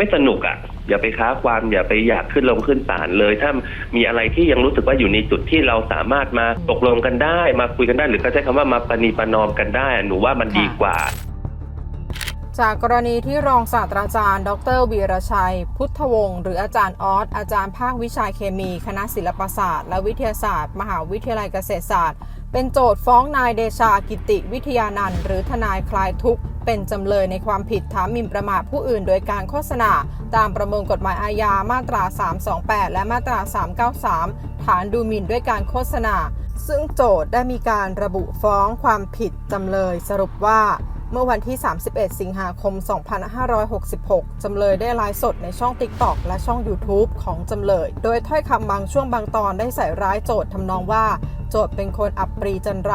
ไม่สนุกอะ่ะ อย่าไปค้าความอย่าไปอยากขึ้นลงขึ้นศาลเลย ถ้ามีอะไรที่ยังรู้สึกว่าอยู่ในจุดที่เราสามารถมาตกลงกันได้ มาคุยกันได้ หรือก็ใช้คำว่ามาประนีประนอมกันได้ หนูว่ามันดีกว่า จากกรณีที่รองศาสตราจารย์ ดรวีรชัย พุทธวงศ์หรืออาจารย์ออสอาจารย์ภาควิชาเคมี คณะศิลปศาสตร์ และวิทยาศาสตร์ มหาวิทยาลัยเกษตรศาสตร์ เป็นโจทย์ฟ้องนายเดชากิติวิทยานันท์หรือทนายคลายทุกข์ เป็นจำเลยในความผิดฐานหมิ่นประมาทผู้อื่นโดยการโฆษณา ตามประมวลกฎหมายอาญามาตรา 328 และมาตรา 393 ฐานดูหมิ่นด้วยการโฆษณา ซึ่งโจทย์ได้มีการระบุฟ้องความผิดจำเลยสรุปว่าเมื่อวันที่ 31 สิงหาคม 2566 จำเลยได้ไลฟ์สดในช่อง TikTok และช่อง YouTube ของจำเลย โดยถ้อยคำบางช่วงบางตอนได้ใส่ร้ายโจทย์ทำนองว่า โจทย์เป็นคนอับปรีจันไร